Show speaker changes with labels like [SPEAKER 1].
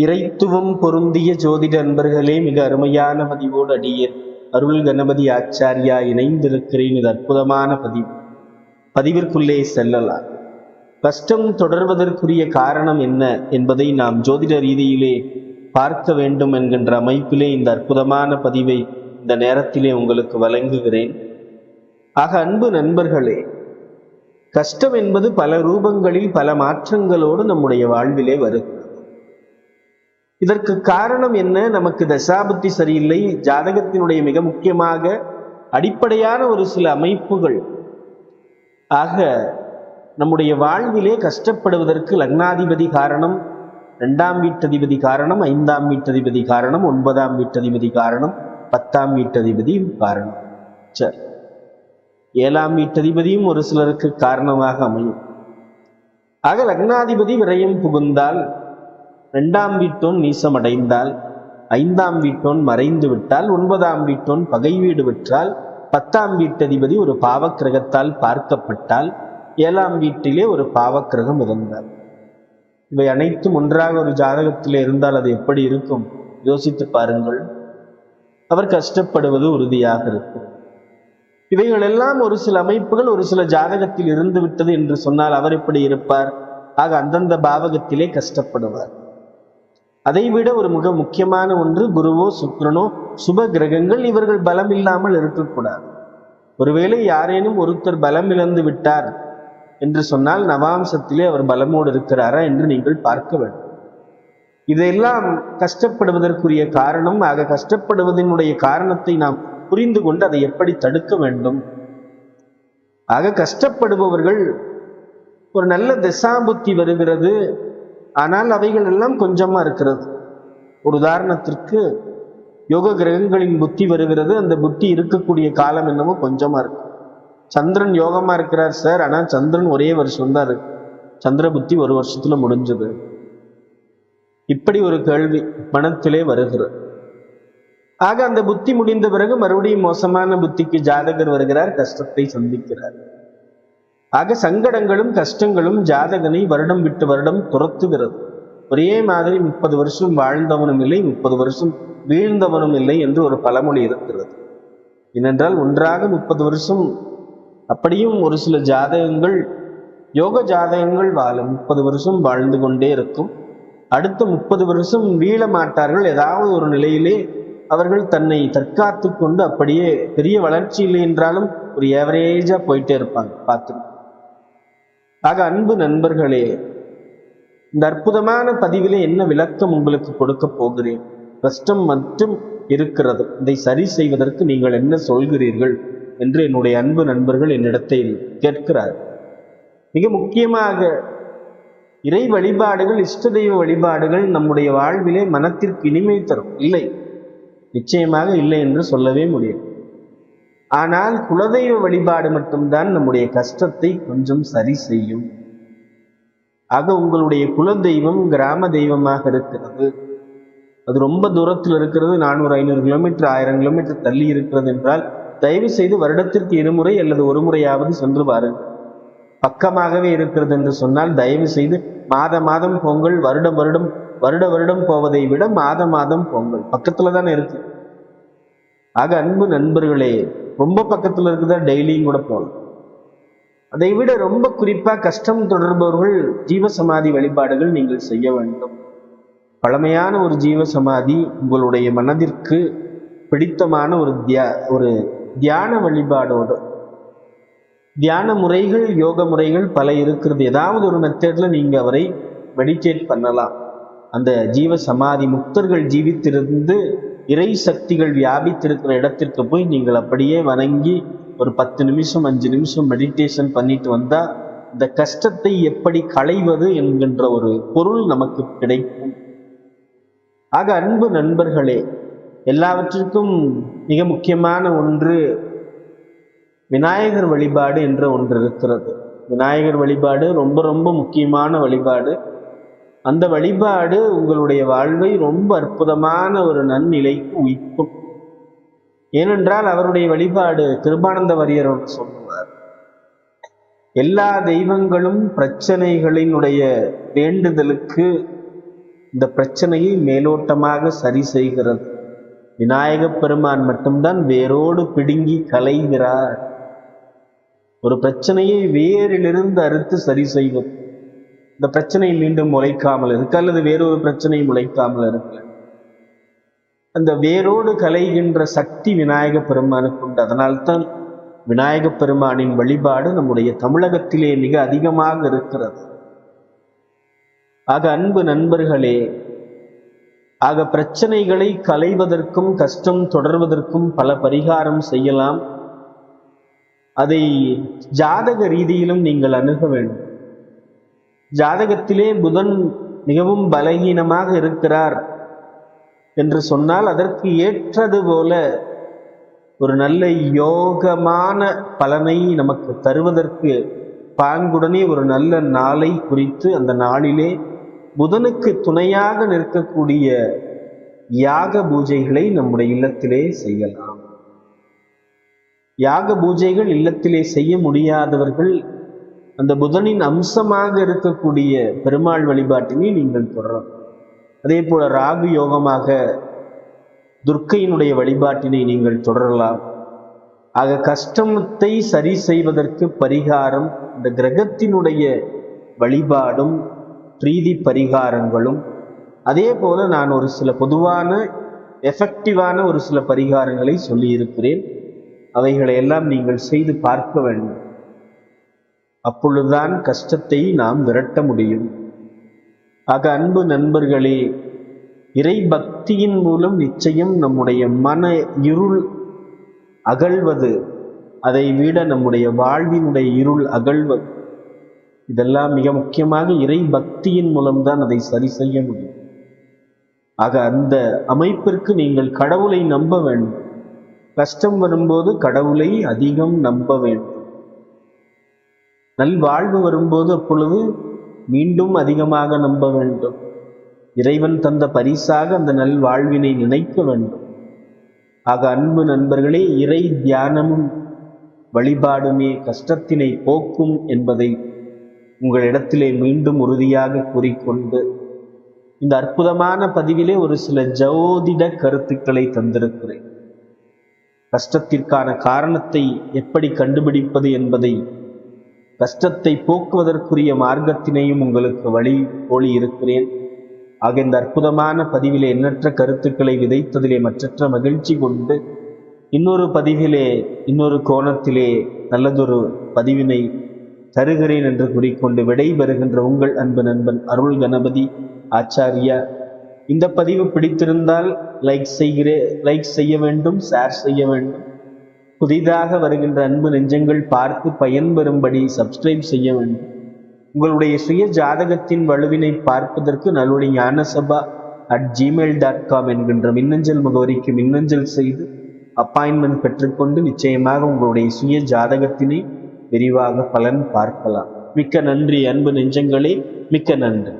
[SPEAKER 1] இறைத்துவம் பொருந்திய ஜோதிட அன்பர்களே மிக அருமையான பதிவோடு அடியேன். அருள் கணபதி ஆச்சாரியா இணைந்திருக்கிறேன். இது அற்புதமான பதிவு. பதிவிற்குள்ளே செல்லலாம். கஷ்டம் தொடர்வதற்குரிய காரணம் என்ன என்பதை நாம் ஜோதிட ரீதியிலே பார்க்க வேண்டும் என்கின்ற அமைப்பிலே இந்த அற்புதமான பதிவை இந்த நேரத்திலே உங்களுக்கு வழங்குகிறேன். ஆக அன்பு நண்பர்களே கஷ்டம் என்பது பல ரூபங்களில் பல மாற்றங்களோடு நம்முடைய வாழ்விலே வருது. இதற்கு காரணம் என்ன? நமக்கு தசாபுத்தி சரியில்லை. ஜாதகத்தினுடைய மிக முக்கியமாக அடிப்படையான ஒரு சில அமைப்புகள். ஆக நம்முடைய வாழ்விலே கஷ்டப்படுவதற்கு லக்னாதிபதி காரணம் ரெண்டாம் வீட்டதிபதி காரணம் ஐந்தாம் வீட்டதிபதி காரணம் ஒன்பதாம் வீட்டதிபதி காரணம் பத்தாம் வீட்டதிபதி காரணம். சரி. ஏழாம் வீட்டதிபதியும் ஒரு சிலருக்கு காரணமாக அமையும். ஆக லக்னாதிபதி விரயம் புகுந்தால் இரண்டாம் வீட்டோன் நீசமடைந்தால் ஐந்தாம் வீட்டோன் மறைந்து விட்டால் ஒன்பதாம் வீட்டோன் பகை வீடு விற்றால் பத்தாம் வீட்டதிபதி ஒரு பாவக்கிரகத்தால் பார்க்கப்பட்டால் ஏழாம் வீட்டிலே ஒரு பாவக்கிரகம் இருந்தார் இவை அனைத்தும் ஒன்றாக ஒரு ஜாதகத்தில் இருந்தால் அது எப்படி இருக்கும்? யோசித்து பாருங்கள். அவர் கஷ்டப்படுவது உறுதியாக இருக்கும். இவைகளெல்லாம் ஒரு சில அமைப்புகள் ஒரு சில ஜாதகத்தில் இருந்து விட்டது என்று சொன்னால் அவர் எப்படி இருப்பார்? ஆக அந்தந்த பாவகத்திலே கஷ்டப்படுவார். அதைவிட ஒரு மிக முக்கியமான ஒன்று குருவோ சுக்ரனோ சுப கிரகங்கள் இவர்கள் பலம் இல்லாமல் இருக்கக்கூடாது. ஒருவேளை யாரேனும் ஒருத்தர் பலம் இழந்து விட்டார் என்று சொன்னால் நவாம்சத்திலே அவர் பலமோடு இருக்கிறாரா என்று நீங்கள் பார்க்க வேண்டும். இதையெல்லாம் கஷ்டப்படுவதற்குரிய காரணம் ஆக கஷ்டப்படுவதனுடைய காரணத்தை நாம் புரிந்து கொண்டு அதை எப்படி தடுக்க வேண்டும்? ஆக கஷ்டப்படுபவர்கள் ஒரு நல்ல திசாபுத்தி வருகிறது ஆனால் அவைகள் எல்லாம் கொஞ்சமாக இருக்கிறது. ஒரு உதாரணத்திற்கு யோக கிரகங்களின் புத்தி வருகிறது. அந்த புத்தி இருக்கக்கூடிய காலம் என்னமோ கொஞ்சமாக இருக்கு. சந்திரன் யோகமாக இருக்கிறார் சார். ஆனால் சந்திரன் ஒரே வருஷம் தான் இருக்கு. சந்திர புத்தி ஒரு வருஷத்தில் முடிஞ்சது. இப்படி ஒரு கேள்வி மனத்திலே வருகிறது. ஆக அந்த புத்தி முடிந்த பிறகு மறுபடியும் மோசமான புத்திக்கு ஜாதகர் வருகிறார். கஷ்டத்தை சந்திக்கிறார். ஆக சங்கடங்களும் கஷ்டங்களும் ஜாதகனை வருடம் விட்டு வருடம் துரத்துகிறது. ஒரே மாதிரி முப்பது வருஷம் வாழ்ந்தவனும் இல்லை முப்பது வருஷம் வீழ்ந்தவனும் இல்லை என்று ஒரு பழமொழி இருக்கிறது. ஏனென்றால் ஒன்றாக முப்பது வருஷம் அப்படியும் ஒரு சில ஜாதகங்கள் யோக ஜாதகங்கள் வாழும் முப்பது வருஷம் வாழ்ந்து கொண்டே இருக்கும். அடுத்த முப்பது வருஷம் வீழ மாட்டார்கள். ஏதாவது ஒரு நிலையிலே அவர்கள் தன்னை தற்காத்து கொண்டு அப்படியே பெரிய வளர்ச்சி இல்லை என்றாலும் ஒரு ஏவரேஜாக போயிட்டே இருப்பாங்க பார்த்து ஆக அன்பு நண்பர்களே இந்த அற்புதமான பதிவிலே என்ன விளக்கம் உங்களுக்கு கொடுக்க போகிறேன்? கஷ்டம் மட்டும் இருக்கிறது. இதை சரி செய்வதற்கு நீங்கள் என்ன சொல்கிறீர்கள்? என்று என்னுடைய அன்பு நண்பர்கள் என்னிடத்தில் கேட்கிறார். மிக முக்கியமாக இறை வழிபாடுகள் இஷ்ட தெய்வ வழிபாடுகள் நம்முடைய வாழ்விலே மனத்திற்கு இனிமை தரும். இல்லை. நிச்சயமாக இல்லை என்று சொல்லவே முடியும். ஆனால் குலதெய்வ வழிபாடு மட்டும்தான் நம்முடைய கஷ்டத்தை கொஞ்சம் சரி செய்யும். ஆக உங்களுடைய குலதெய்வம் கிராம தெய்வமாக இருக்கிறது. அது ரொம்ப தூரத்தில் இருக்கிறது. நானூறு ஐநூறு கிலோமீட்டர் ஆயிரம் கிலோமீட்டர் தள்ளி இருக்கிறது என்றால் தயவு செய்து வருடத்திற்கு இருமுறை அல்லது ஒரு முறையாவது சென்று பாருங்கள் பக்கமாகவே இருக்கிறது என்று சொன்னால் தயவு செய்து மாத மாதம் பொங்கல் வருடம் வருடம் வருட வருடம் போவதை விட மாத மாதம் பொங்கல். பக்கத்துல தானே இருக்கு. ஆக அன்பு நண்பர்களே ரொம்ப பக்கத்தில் இருக்குதா டெய்லியும் கூட போகலாம். அதை விட ரொம்ப குறிப்பாக கஷ்டம் தொடர்பவர்கள் ஜீவசமாதி வழிபாடுகள் நீங்கள் செய்ய வேண்டும். பழமையான ஒரு ஜீவசமாதி உங்களுடைய மனதிற்கு பிடித்தமான ஒரு தியா ஒரு தியான வழிபாடோடு. தியான முறைகள் யோக முறைகள் பல இருக்கிறது. ஏதாவது ஒரு மெத்தடில் நீங்கள் அவரை மெடிடேட் பண்ணலாம். அந்த ஜீவ சமாதி முக்தர்கள் ஜீவித்திருந்து இறை சக்திகள் வியாபித்திருக்கிற இடத்திற்கு போய் நீங்கள் அப்படியே வணங்கி ஒரு பத்து நிமிஷம் அஞ்சு நிமிஷம் மெடிடேஷன் பண்ணிட்டு வந்தால் இந்த கஷ்டத்தை எப்படி களைவது என்கின்ற ஒரு பொருள் நமக்கு கிடைக்கும். ஆக அன்பு நண்பர்களே எல்லாவற்றிற்கும் மிக முக்கியமான ஒன்று விநாயகர் வழிபாடு என்ற ஒன்று இருக்கிறது. விநாயகர் வழிபாடு ரொம்ப ரொம்ப முக்கியமான வழிபாடு. அந்த வழிபாடு உங்களுடைய வாழ்வை ரொம்ப அற்புதமான ஒரு நன்னிலைக்கு உயிக்கும் ஏனென்றால் அவருடைய வழிபாடு கிருபானந்த வாரியர் ஒன்று சொல்லுவார். எல்லா தெய்வங்களும் பிரச்சனைகளினுடைய வேண்டுதலுக்கு இந்த பிரச்சனையை மேலோட்டமாக சரி செய்கிறது. விநாயகப் பெருமான் மட்டும்தான் வேரோடு பிடுங்கி கலைகிறார். ஒரு பிரச்சனையை வேரிலிருந்து அறுத்து சரி செய்வது. இந்த பிரச்சனை மீண்டும் முளைக்காமல் இருக்கு அல்லது வேறொரு பிரச்சனை முளைக்காமல் இருக்கு. அந்த வேரோடு கலைகின்ற சக்தி விநாயக பெருமானுக்கு உண்டு. அதனால்தான் விநாயக பெருமானின் வழிபாடு நம்முடைய தமிழகத்திலே மிக அதிகமாக இருக்கிறது. ஆக அன்பு நண்பர்களே ஆக பிரச்சனைகளை களைவதற்கும் கஷ்டம் தொடர்வதற்கும் பல பரிகாரம் செய்யலாம். அதை ஜாதக ரீதியிலும் நீங்கள் அணுக வேண்டும். ஜாதகத்திலே புதன் மிகவும் பலகீனமாக இருக்கிறார் என்று சொன்னால் அதற்கு ஏற்றது போல ஒரு நல்ல யோகமான பலனை நமக்கு தருவதற்கு பாங்குடனே ஒரு நல்ல நாளை குறித்து அந்த நாளிலே புதனுக்கு துணையாக நிற்கக்கூடிய யாக பூஜைகளை நம்முடைய இல்லத்திலே செய்யலாம். யாக பூஜைகள் இல்லத்திலே செய்ய முடியாதவர்கள் அந்த புதனின் அம்சமாக இருக்கக்கூடிய பெருமாள் வழிபாட்டினை நீங்கள் தொடரலாம். அதே போல ராகு யோகமாக துர்க்கையினுடைய வழிபாட்டினை நீங்கள் தொடரலாம். ஆக கஷ்டத்தை சரி செய்வதற்கு பரிகாரம் இந்த கிரகத்தினுடைய வழிபாடும் பிரீதி பரிகாரங்களும். அதே போல நான் ஒரு சில பொதுவான எஃபெக்டிவான ஒரு சில பரிகாரங்களை சொல்லியிருக்கிறேன். அவைகளை எல்லாம் நீங்கள் செய்து பார்க்க வேண்டும். அப்பொழுதுதான் கஷ்டத்தை நாம் விரட்ட முடியும். ஆக அன்பு நண்பர்களே இறை பக்தியின் மூலம் நிச்சயம் நம்முடைய மன இருள் அகழ்வது அதை விட நம்முடைய வாழ்வினுடைய இருள் அகழ்வது. இதெல்லாம் மிக முக்கியமாக இறை பக்தியின் மூலம்தான் அதை சரி செய்ய முடியும். ஆக அந்த அமைப்பிற்கு நீங்கள் கடவுளை நம்ப வேண்டும். கஷ்டம் வரும்போது கடவுளை அதிகம் நம்ப வேண்டும். நல்வாழ்வு வரும்போது அப்பொழுது மீண்டும் அதிகமாக நம்ப வேண்டும். இறைவன் தந்த பரிசாக அந்த நல்வாழ்வினை நினைக்க வேண்டும். ஆக அன்பு நண்பர்களே இறை தியானமும் வழிபாடுமே கஷ்டத்தினை போக்கும் என்பதை உங்களிடத்திலே மீண்டும் உறுதியாக கூறிக்கொண்டு இந்த அற்புதமான பதிவிலே ஒரு சில ஜோதிட கருத்துக்களை தந்திருக்கிறேன். கஷ்டத்திற்கான காரணத்தை எப்படி கண்டுபிடிப்பது என்பதை கஷ்டத்தை போக்குவதற்குரிய மார்க்கத்தினையும் உங்களுக்கு வழி போலி இருக்கிறேன். ஆக இந்த அற்புதமான பதிவிலே எண்ணற்ற கருத்துக்களை விதைத்ததிலே மற்றற்ற மகிழ்ச்சி கொண்டு இன்னொரு பதிவிலே இன்னொரு கோணத்திலே நல்லதொரு பதிவினை தருகிறேன் என்று கூறிக்கொண்டு விடை பெறுகின்ற உங்கள் அன்பு நண்பன் அருள் கணபதி ஆச்சாரியா. இந்த பதிவு பிடித்திருந்தால் லைக் செய்கிறே லைக் செய்ய வேண்டும் ஷேர் செய்ய வேண்டும். புதிதாக வருகின்ற அன்பு நெஞ்சங்கள் பார்த்து பயன்பெறும்படி சப்ஸ்கிரைப் செய்ய வேண்டும். உங்களுடைய சுய ஜாதகத்தின் வலுவினை பார்ப்பதற்கு Nalvazhi Gnanasaba at Gmail dot com என்கின்ற மின்னஞ்சல் முகவரிக்கு மின்னஞ்சல் செய்து அப்பாயின்மெண்ட் பெற்றுக்கொண்டு நிச்சயமாக உங்களுடைய சுய ஜாதகத்தினை விரிவாக பலன் பார்க்கலாம். மிக்க நன்றி அன்பு நெஞ்சங்களே மிக்க நன்றி.